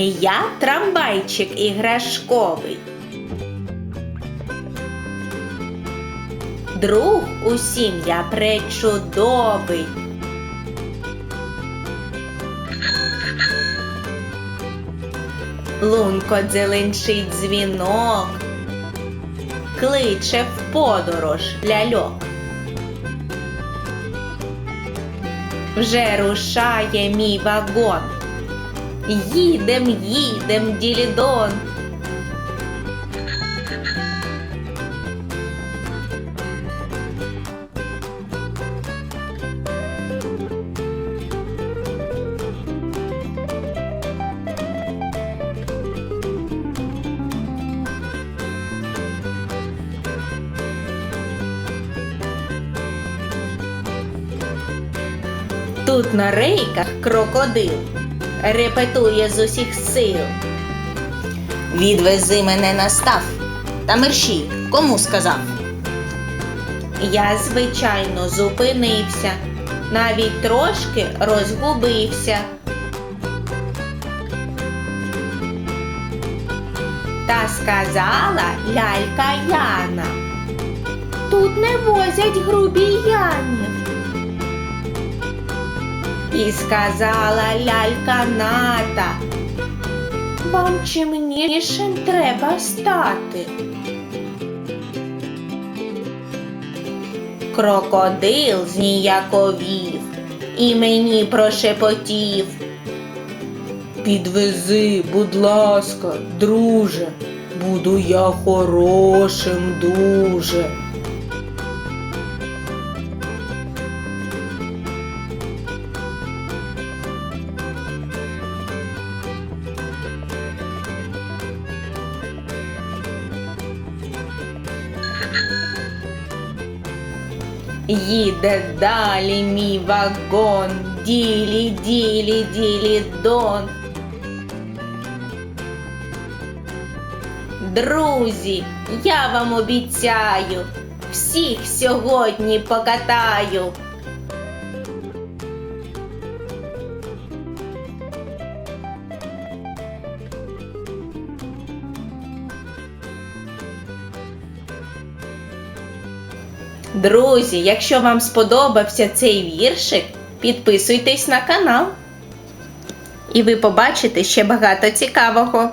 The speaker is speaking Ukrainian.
Я трамвайчик іграшковий. Друг усім я пречудовий. Лунко дзеленчить дзвінок, кличе в подорож ляльок. Вже рушає мій вагон. Їдем, їдем, ділідон. Тут на рейках крокодил репетує з усіх сил. Відвези мене на став та мерщій, кому сказав. Я, звичайно, зупинився, навіть трошки розгубився. Та сказала лялька Яна. Тут не возять грубі грубіянів. І сказала лялька Ната. Вам чимнішим треба стати. Крокодил зніяковів і мені прошепотів. Підвези, будь ласка, друже, буду я хорошим дуже. Їде далі мій вагон, ділі, ділі, ділі дон. Друзі, я вам обіцяю, всіх сьогодні покатаю. Друзі, якщо вам сподобався цей віршик, підписуйтесь на канал. І ви побачите ще багато цікавого.